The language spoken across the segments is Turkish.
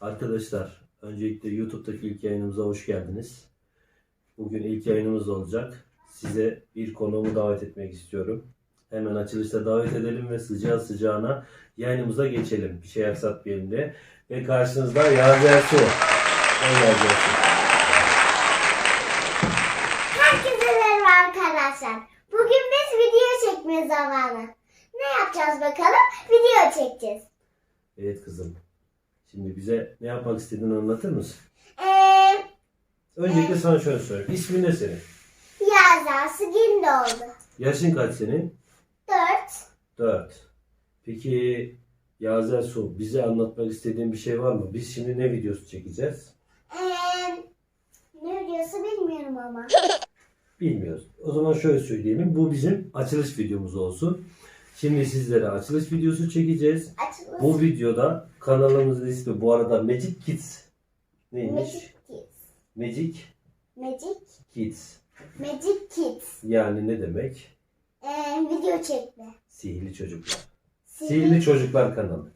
Arkadaşlar, öncelikle YouTube'daki ilk yayınımıza hoş geldiniz. Bugün ilk yayınımız olacak. Size bir konuğumu davet etmek istiyorum. Hemen açılışta davet edelim ve sıcağı sıcağına yayınımıza geçelim. Bir şey aksatmayalım diye. Ve karşınızda Yazer Su. Ben Su. Herkese merhaba arkadaşlar. Bugün biz video çekme zamanı. Ne yapacağız bakalım? Video çekeceğiz. Evet kızım. Şimdi bize ne yapmak istediğini anlatır mısın? Eee Öncelikle sana şöyle söyleyeyim. İsmin ne senin? yazarsı gün oldu. Yaşın kaç senin? 4. 4. Peki Yazer Su bize anlatmak istediğin bir şey var mı? Biz şimdi ne videosu çekeceğiz? Eee ne videosu bilmiyorum ama. Bilmiyoruz. O zaman şöyle söyleyelim. Bu bizim açılış videomuz olsun. Şimdi sizlere açılış videosu çekeceğiz. Açılış. Bu videoda kanalımızın ismi bu arada Magic Kids. Neymiş? Magic Kids. Magic Magic. Kids. Magic Kids. Yani ne demek? Eee video çekme. Sihirli çocuklar. Sihirli- Sihirli Çocuklar kanalı.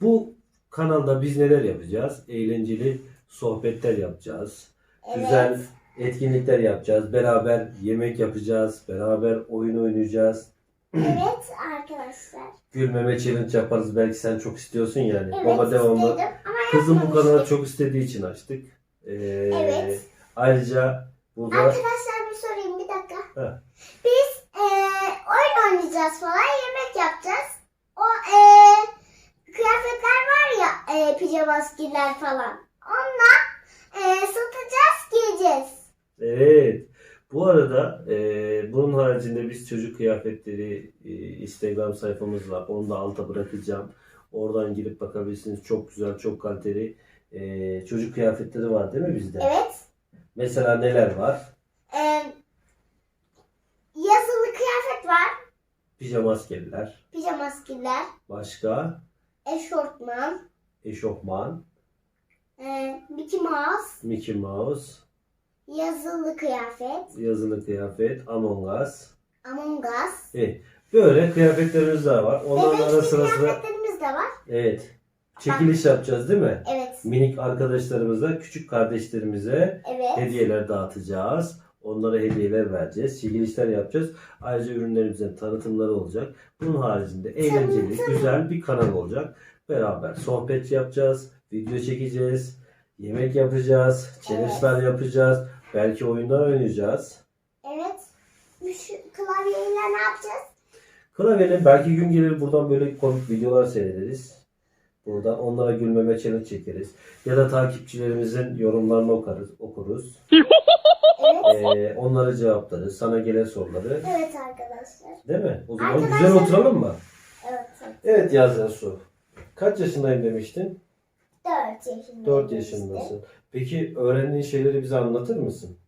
Bu kanalda biz neler yapacağız? Eğlenceli sohbetler yapacağız. Evet. Güzel etkinlikler yapacağız. Beraber yemek yapacağız. Beraber oyun oynayacağız. Evet arkadaşlar. Gülmeme challenge yaparız. Belki sen çok istiyorsun yani. Evet Baba devamlı. istedim ama Kızım bu kanalı yapmamıştım. çok istediği için açtık. Ee, Evet. Ayrıca burada Arkadaşlar bir sorayım bir dakika. Heh. Biz eee oyun oynayacağız falan yemek yapacağız. O eee kıyafetler var ya eee pijama skiller falan. Onunla eee satacağız giyeceğiz. Evet. Bu arada e, bunun haricinde biz çocuk kıyafetleri e, Instagram sayfamız var. Onu da alta bırakacağım. Oradan girip bakabilirsiniz. Çok güzel, çok kaliteli e, çocuk kıyafetleri var değil mi bizde? Evet. Mesela neler var? Eee yazılı kıyafet var. Pijama askerler. Pijama skiller. Başka Eşortman. eşofman, eee Mickey Mouse. Mickey Mouse, Yazılı kıyafet. yazılı kıyafet, Among Us. Among Us. Evet. Böyle kıyafetlerimiz daha var. Onların Bebek ara için sıra sıra kıyafetlerimiz de var. evet. Çekiliş yapacağız değil mi? Evet. Minik arkadaşlarımıza, küçük kardeşlerimize Evet. hediyeler dağıtacağız. Onlara hediyeler vereceğiz. Çekilişler yapacağız. Ayrıca ürünlerimizin tanıtımları olacak. Bunun haricinde eğlenceli, güzel bir kanal olacak. Beraber sohbet yapacağız. Video çekeceğiz. Yemek yapacağız. Challenge'lar yapacağız. Belki oyunlar oynayacağız. Evet. Şu klavyeyle ne yapacağız? Klavyeyle belki gün gelir buradan böyle komik videolar seyrederiz. Buradan onlara gülmeme challenge çekeriz. Ya da takipçilerimizin yorumlarını okuruz. okuruz. Evet. Ee, onlara cevaplarız. Sana gelen soruları. Evet arkadaşlar. Değil mi? O zaman Arkadaşlar- güzel oturalım mı? Evet. evet. Yazan Su. Kaç yaşındayım demiştin? 4 yaşındayım. 4 demiştim. Peki öğrendiğin şeyleri bize anlatır mısın?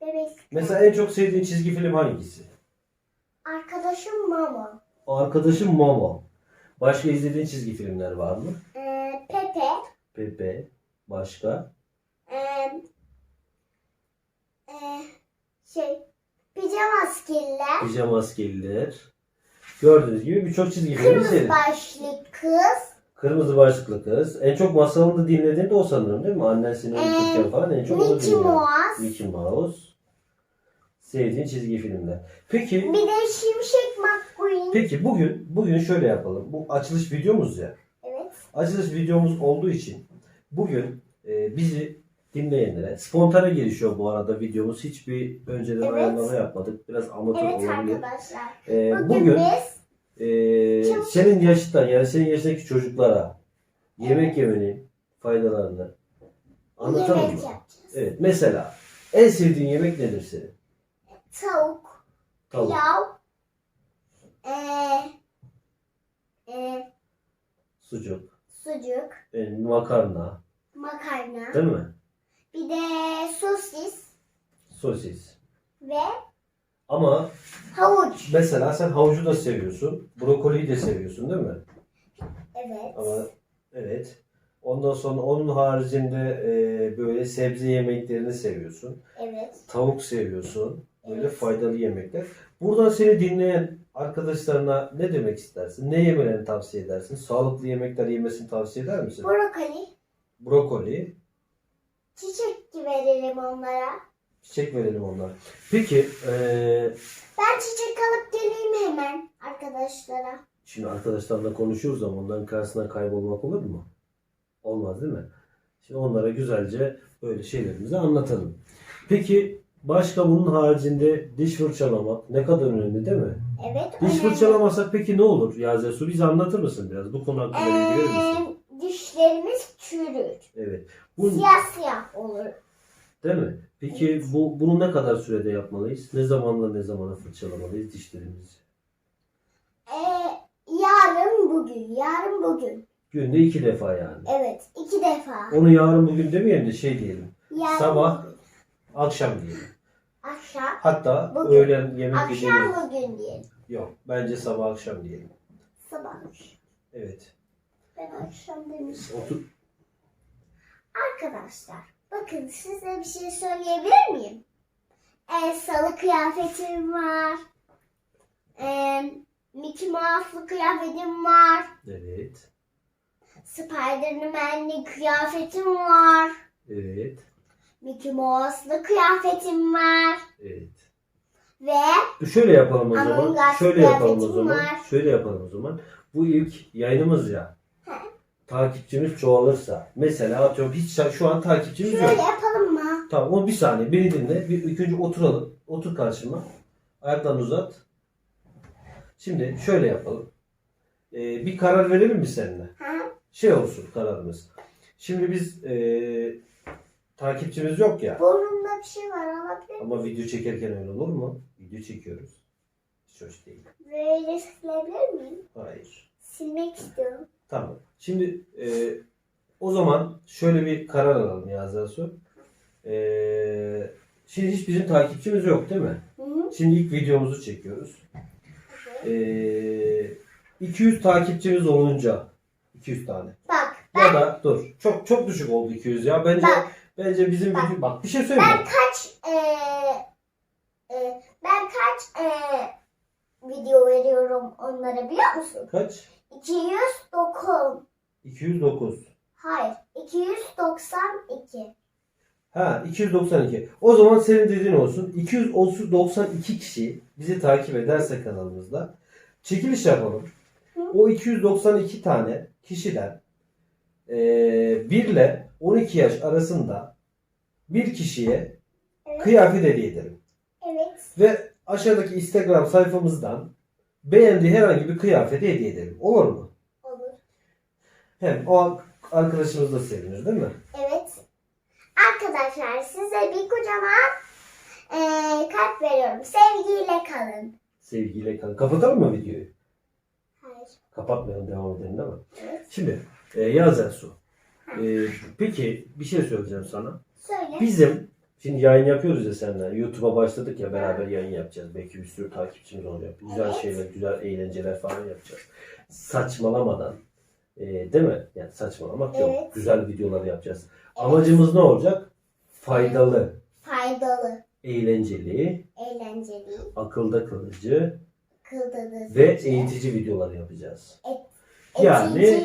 Bebek. Mesela en çok sevdiğin çizgi film hangisi? Arkadaşım Mama. Arkadaşım Momo. Başka izlediğin çizgi filmler var mı? Ee, Pepe. Pepe. Başka? Ee, ee, şey. Pijama skiller. Pijama Askeriler. Gördüğünüz gibi birçok çizgi film Kırmızı izledim. başlı kız. Kırmızı başlıklı kız. En çok masalını dinlediğin de o sanırım değil mi? Annen seni Ee, uyuturken falan en çok onu Mickey dinliyor. Mouse. Mickey Mouse. Sevdiğin çizgi filmler. Peki, Bir de Şimşek McQueen. peki bugün bugün şöyle yapalım. Bu açılış videomuz ya. Evet. Açılış videomuz olduğu için bugün e, bizi dinleyenlere spontane gelişiyor bu arada videomuz. Hiçbir önceden Evet. ayarlama yapmadık. Biraz amatör Evet olabilir. arkadaşlar. E, Bugün, bugün biz e, senin yaştan yani senin yaşındaki çocuklara yemek yemenin faydalarını anlatalım yemek mı? yapacağız. Evet. Mesela en sevdiğin yemek nedir senin? Tavuk, Tavuk. pilav, ee, ee, Sucuk, sucuk, e, makarna, makarna, değil mi? bir de sosis Sosis. ve Ama havuç. mesela sen havucu da seviyorsun. Brokoliyi de seviyorsun değil mi? Evet. Ama evet. Ondan sonra onun haricinde e, böyle sebze yemeklerini seviyorsun. Evet. Tavuk seviyorsun. Böyle Evet. faydalı yemekler. Buradan seni dinleyen arkadaşlarına ne demek istersin? Ne yemelerini tavsiye edersin? Sağlıklı yemekler yemesini tavsiye eder misin? Brokoli. Brokoli, Çiçek verelim onlara. Çiçek verelim onlara. Peki eee, Ben çiçek alıp geleyim hemen arkadaşlara. şimdi arkadaşlarla konuşuyoruz ama onların karşısına kaybolmak olur mu? Olmaz değil mi? Şimdi onlara güzelce böyle şeylerimizi anlatalım. Peki başka bunun haricinde diş fırçalamak ne kadar önemli değil mi? Evet. Diş önemli. fırçalamasak peki ne olur? Yaze Su bize anlatır mısın biraz? Bu konu hakkında bilgi verir misin? Ee, dişlerimiz çürür. Evet. Bu, Siyah siyah olur. Değil mi? Peki bu bunu ne kadar sürede yapmalıyız? Ne zamanla ne zamana fırçalamalıyız dişlerimizi? Ee, yarın bugün. Yarın bugün. Günde iki defa yani. Evet. iki defa. Onu yarın bugün demeyelim de şey diyelim. Yarın Sabah. bugün. Akşam diyelim. Akşam. Hatta Bugün. öğlen yemek yediğimiz... Akşam bugün diyelim. Yok. Bence sabah akşam diyelim. Sabah. Evet. Ben akşam demiştim. Otur. Arkadaşlar bakın size bir şey söyleyebilir miyim? Ee, salı kıyafetim var. Ee, Mickey Mouse'lu kıyafetim var. Evet. Spider-Man'li kıyafetim var. Evet. Mickey Mouse'lu kıyafetim var. Evet. Ve Şöyle yapalım o Among zaman. Us Şöyle yapalım o kıyafetim zaman. var. Şöyle yapalım o zaman. Bu ilk yayınımız ya. Takipçimiz çoğalırsa. Mesela atıyorum hiç şu an takipçimiz şöyle yok. yapalım mı? Tamam o bir saniye beni dinle. Bir, ilk önce oturalım. Otur karşıma. Ayaklarını uzat. Şimdi şöyle yapalım. Ee, bir karar verelim mi seninle? Ha? Şey olsun kararımız. Şimdi biz ee, takipçimiz yok ya. Burnumda bir şey var alabilir? Ama video çekerken öyle olur mu? Video çekiyoruz. Hiç hoş değil. Böyle silebilir miyim? Hayır. Silmek istiyorum. Tamam. Şimdi e, o zaman şöyle bir karar alalım Yazdasu. E, şimdi hiç bizim takipçimiz yok değil mi? Hı hı. Şimdi ilk videomuzu çekiyoruz. E, 200 takipçimiz olunca 200 tane. Bak Ya da dur. Çok çok düşük oldu 200 ya. Bence Bak. bence bizim Bak. video bak bir şey söyleyeyim. Ben kaç eee eee, ben kaç eee, video veriyorum onlara biliyor musun? Kaç? 209. 209. Hayır, 292. Ha 292. O zaman senin dediğin olsun. 292 kişi bizi takip ederse kanalımızda çekiliş yapalım. Hı. O 292 tane kişiden eee 1 ile 12 yaş arasında bir kişiye Evet. kıyafet hediye edelim. Evet. Ve aşağıdaki Instagram sayfamızdan beğendiği herhangi bir kıyafeti hediye edelim. Olur mu? Hem o arkadaşımız da sevinir değil mi? Evet. Arkadaşlar size bir kocaman eee kalp veriyorum. Sevgiyle kalın. Sevgiyle kalın. Kapatalım mı videoyu? Hayır. Kapatmayalım devam edelim değil mi? Evet. Şimdi e, Yazen Su. E, peki bir şey söyleyeceğim sana. Söyle. Bizim şimdi yayın yapıyoruz ya seninle. YouTube'a başladık ya beraber yayın yapacağız. Belki bir sürü takipçimiz olacak. Güzel Evet. şeyler, güzel eğlenceler falan yapacağız. Saçmalamadan. E, değil mi? Yani saçmalamak yok. Evet. Güzel videolar yapacağız. Amacımız ne olacak? Faydalı, Faydalı, eğlenceli, eğlenceli, akılda kalıcı kıldırıcı. ve eğitici videolar yapacağız. Etici Yani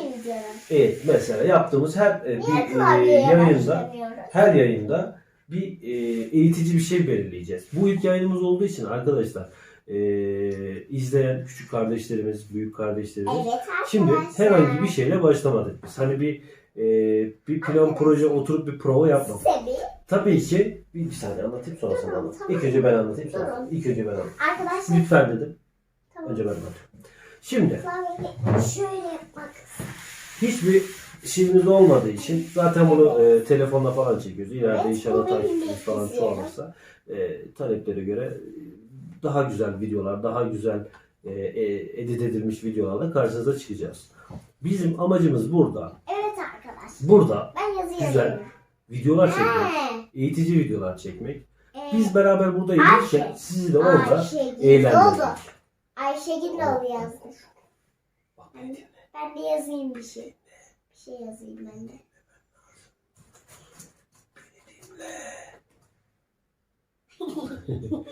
evet mesela yaptığımız her Niye bir e, yayında her yayında bir e, eğitici bir şey belirleyeceğiz. Bu ilk yayınımız olduğu için arkadaşlar e, izleyen küçük kardeşlerimiz, büyük kardeşlerimiz Evet arkadaşlar. şimdi herhangi bir şeyle başlamadık biz. Hani bir e, bir plan Arkadaşlar. proje oturup bir prova yapmadık. Tabii ki bir, bir saniye anlatayım sonra Tamam, anlat. tamam. İlk önce ben anlatayım sonra. Tamam. İlk önce ben anlatayım. Arkadaşlar Lütfen dedim. tamam. Önce ben anlatıyorum. Şimdi şöyle yapmak. hiçbir şeyimiz olmadığı için zaten bunu e, telefonla falan çekiyoruz. İleride Evet, inşallah takipçimiz falan çoğalırsa e, taleplere göre daha güzel videolar, daha güzel e, e, edit edilmiş videolarla karşınıza çıkacağız. Bizim amacımız burada, Evet arkadaşlar. burada Ben yazı Güzel. yazıyorum. videolar çekmek, He, eğitici videolar çekmek. e, Biz beraber burada Ayşe. sizi de orada Ayşegül eğlendirmek. Ayşegül yazmış. Bak beni dinle. Ben de yazayım bir şey. Bir şey yazayım ben de.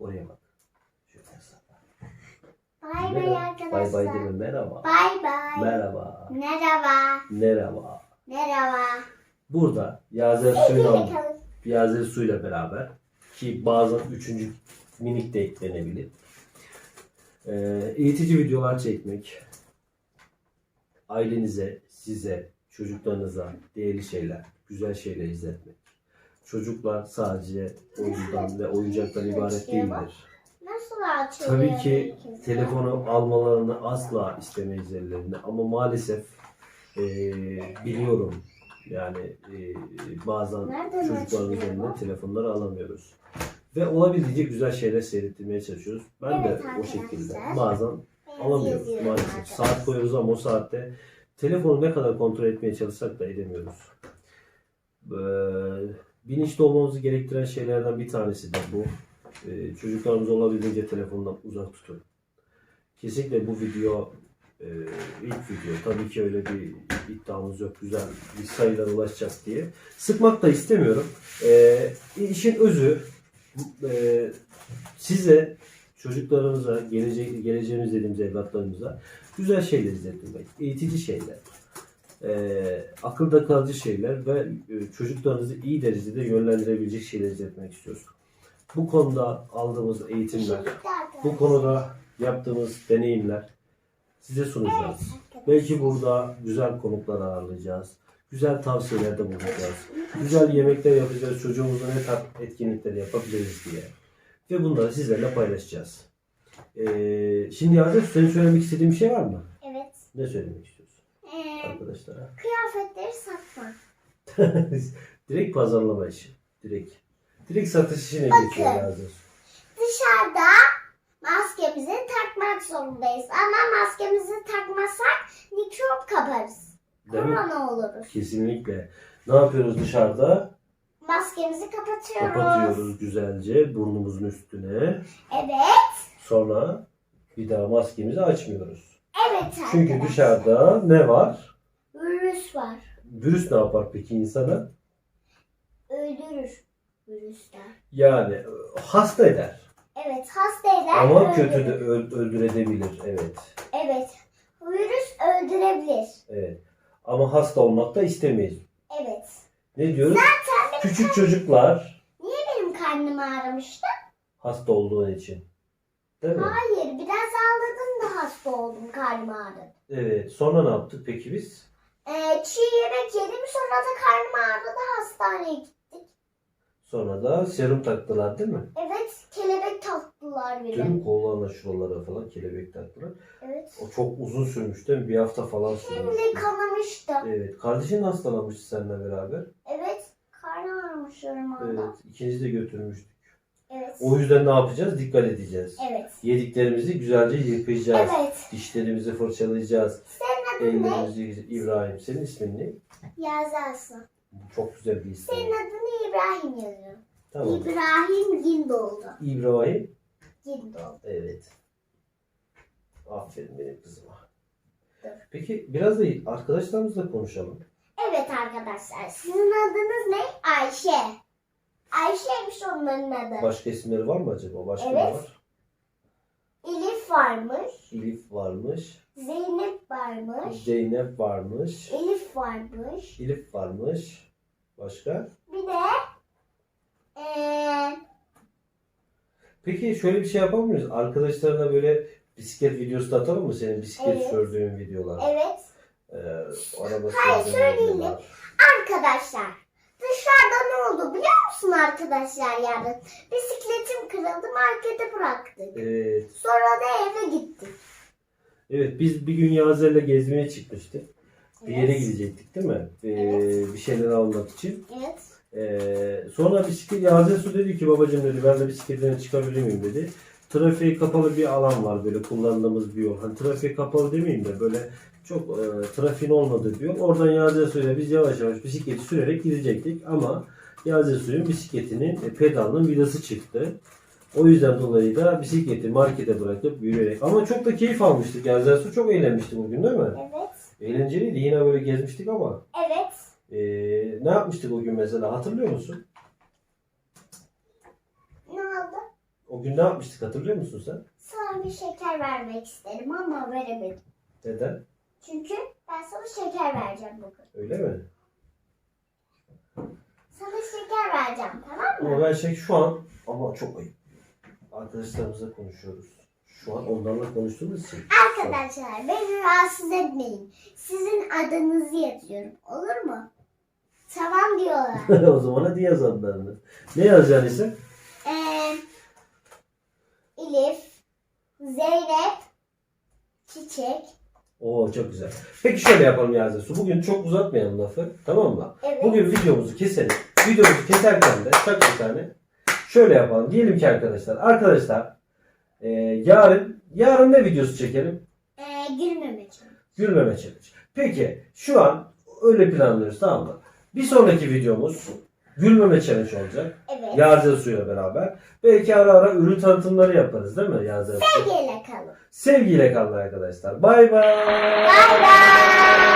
Oraya bak. Şöyle yaslan. Bay bay arkadaşlar. Bay bay deme merhaba. Bay bay. Merhaba. Merhaba. Merhaba. Merhaba. Burada Yazer suyla. Yazer suyla beraber ki bazen üçüncü minik de eklenebilir. Ee, eğitici videolar çekmek, ailenize, size, çocuklarınıza değerli şeyler, güzel şeyler izletmek. Çocuklar sadece oyundan ve oyuncaktan ibaret değildir. Nasıl açılıyor? Tabii ki telefonu almalarını asla istemeyiz ellerinde ama maalesef eee, biliyorum yani eee, bazen Nereden elinden bu? telefonları alamıyoruz. Ve olabildiğince güzel şeyler seyrettirmeye çalışıyoruz. Ben Evet de o şekilde bazen alamıyoruz maalesef. Saat koyuyoruz ama o saatte telefonu ne kadar kontrol etmeye çalışsak da edemiyoruz. Eee, bilinçli olmamızı gerektiren şeylerden bir tanesi de bu. Eee, çocuklarımızı olabildiğince telefondan uzak tutun. Kesinlikle bu video eee, ilk video. Tabii ki öyle bir iddiamız yok. Güzel bir sayılara ulaşacak diye. Sıkmak da istemiyorum. Eee işin özü eee, size çocuklarımıza, gelecek, geleceğimiz dediğimiz evlatlarımıza güzel şeyler izletmek, eğitici şeyler, eee, akılda kalıcı şeyler ve e, çocuklarınızı iyi derecede yönlendirebilecek şeyler izletmek istiyoruz. Bu konuda aldığımız eğitimler, bu konuda yaptığımız deneyimler size sunacağız. Belki burada güzel konuklar ağırlayacağız. Güzel tavsiyelerde bulunacağız. Güzel yemekler yapacağız. Çocuğumuza ne tarz etkinlikler yapabiliriz diye. Ve bunları sizlerle paylaşacağız. Ee, şimdi Yazel senin söylemek istediğin bir şey var mı? Evet. Ne söylemek istiyorsun arkadaşlara? kıyafetleri satma. Direkt pazarlama işi. Direkt. Direkt satış işine Bakın. geçiyor Yazel. Dışarıda maskemizi takmak zorundayız. Ama maskemizi takmasak mikrop kaparız. Değil mi? Korona oluruz. Kesinlikle. Ne yapıyoruz dışarıda? Maskemizi kapatıyoruz. Kapatıyoruz güzelce burnumuzun üstüne. Evet. Sonra bir daha maskemizi açmıyoruz. Evet Çünkü arkadaşlar. dışarıda ne var? Virüs var. Virüs ne yapar peki insana? Öldürür virüsler. Yani e, hasta eder. Evet hasta eder. Ama öldürür. kötü de öl- öldürebilir. Evet. Evet. Virüs öldürebilir. Evet. Ama hasta olmak da istemeyiz. Evet. Ne diyoruz? Küçük çocuklar Benim karnım ağrımıştı. hasta olduğu için. Değil mi? Hayır biraz ağladım da hasta oldum karnım ağrıdı. Evet. Sonra ne yaptık peki biz? Ee, çiğ yemek yedim sonra da karnım ağrıdı hastaneye gittik. Sonra da serum taktılar değil mi? Evet kelebek taktılar bile. mi? Kollarına şuralara falan kelebek taktılar. Evet. O çok uzun sürmüş değil mi? Bir hafta falan sürmüş. Şimdi kanamıştı. Evet. Kardeşin hastalanmıştı seninle beraber. Evet. Karnı ağrımış. Evet. İkinizi de götürmüştük. Evet. O yüzden ne yapacağız? Dikkat edeceğiz. Evet. Yediklerimizi güzelce yıkayacağız. Evet. Dişlerimizi fırçalayacağız. Yıkayacağız. İbrahim. Senin ismin ne? Yazarsın. Bu Çok güzel bir isim. Senin adını İbrahim yazıyor. Tamam. İbrahim Gindoğdu. İbrahim. Gindoğdu. Evet. Aferin benim kızıma. Peki biraz da arkadaşlarımızla konuşalım. Evet arkadaşlar. Sizin adınız ne? Ayşe. Ayşe'ymiş onların adı. Başka isimleri var mı acaba? Başka Evet. var? Elif varmış. Elif varmış. Zeynep varmış. Zeynep varmış. Elif varmış. Elif varmış. Başka? Bir de eee Peki şöyle bir şey yapalım mıyız? Arkadaşlarına böyle bisiklet videosu da atalım mı? Senin bisiklet Evet. sürdüğün videolar. evet Ee, araba Hayır, sürdüğün videolar. arkadaşlar dışarıda ne oldu biliyor musun arkadaşlar yani bisikletim kırıldı markete bıraktık. Evet. Sonra da eve gittik. Evet biz bir gün Yazer'le gezmeye çıkmıştık. Bir yere Evet. gidecektik değil mi? Ee, Evet. Bir şeyler almak için. Evet. Ee, sonra bisiklet Yazer Su dedi ki babacığım dedi ben de bisikletine çıkabilir miyim dedi. Trafiğe kapalı bir alan var böyle kullandığımız bir yol. Hani trafiğe kapalı demeyeyim de böyle çok e, trafiğin olmadığı bir yol. Oradan Yazer Su'yla biz yavaş yavaş bisikleti sürerek gidecektik ama Yazer Su'nun bisikletinin e, pedalının vidası çıktı. O yüzden dolayı da bisikleti markete bırakıp yürüyerek ama çok da keyif almıştık. Yazer Su çok eğlenmişti bugün değil mi? Evet. Eğlenceliydi. Yine böyle gezmiştik ama Evet. e, ne yapmıştık o gün mesela hatırlıyor musun? Ne oldu? O gün ne yapmıştık hatırlıyor musun sen? Sana bir şeker vermek isterim ama veremedim. Neden? Çünkü ben sana şeker vereceğim bugün. Öyle mi? Sana şeker vereceğim tamam mı? Ama ben şey şu an ama çok ayıp. Arkadaşlarımızla konuşuyoruz. Şu an onlarla konuştuğumuz için. Arkadaşlar beni rahatsız etmeyin. Sizin adınızı yazıyorum. Olur mu? Tamam diyorlar. o zaman hadi yaz adlarını. Ne yazacaksın isim? Ee, Elif, Zeynep, Çiçek. Oo çok güzel. Peki şöyle yapalım Yazı Su. Bugün çok uzatmayalım lafı. Tamam mı? Evet. Bugün videomuzu keselim. Videomuzu keserken de çak bir tane. Şöyle yapalım. Diyelim ki arkadaşlar. Arkadaşlar e, yarın yarın ne videosu çekelim? Ee, gülmemek için. Gülmeme challenge. Peki şu an öyle planlıyoruz tamam mı? Bir sonraki videomuz gülmeme challenge olacak. Evet. Yarca suyla beraber. Belki ara ara ürün tanıtımları yaparız değil mi Yarca su? Sevgiyle kalın. Sevgiyle kalın arkadaşlar. Bay bay. Bay bay.